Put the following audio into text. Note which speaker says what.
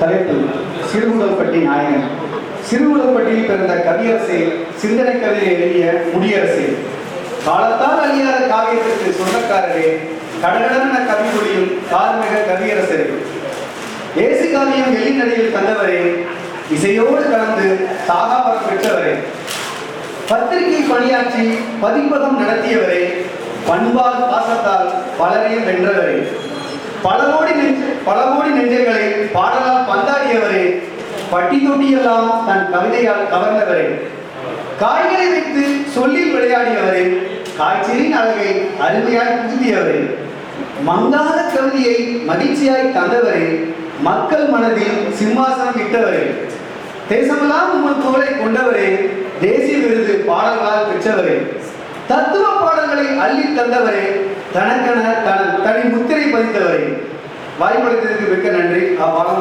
Speaker 1: தலைப்பு சிறுகுடம்பட்டி நாயகன். சிறுகுடம்பட்டியில் பிறந்த கவியரசை சிந்தனை கவிதை எழுதிய முடியரசே காலத்தால் அழியாத காவியத்திற்கு சொந்தக்காரரே கடகடன கவி மொழியும் கார்மிக கவியரசரே. ஏசு காவியம் வெளிநடையில் தந்தவரே இசையோடு கலந்து சாகாவரம் பெற்றவரே. பத்திரிகை பணியாற்றி பதிப்பகம் நடத்தியவரே பண்பால் பாசத்தால் பலரையும் வென்றவரே. பலரோடு பாடலால் பட்டி தொட்டியெல்லாம் தன் கவிதையால் கவர்ந்தவரே. காய்களை வைத்து சொல்லில் விளையாடியவரே காய்ச்சலின் அழகை அருமையாய் புகுதியவரே மங்காத கவிதையை மகிழ்ச்சியாய் தந்தவரே மக்கள் மனதில் சிம்மாசனம் இட்டவரே. தேசமெல்லாம் உங்கள் புகழை கொண்டவரே தேசிய விருது பாடல்களால் பெற்றவரே. தத்துவ பாடல்களை அள்ளி தந்தவரே தனக்கென தன் தனி முத்திரை பதித்தவரே. வாய்ப்பளித்ததற்கு மிக்க நன்றி. அவ்வாறு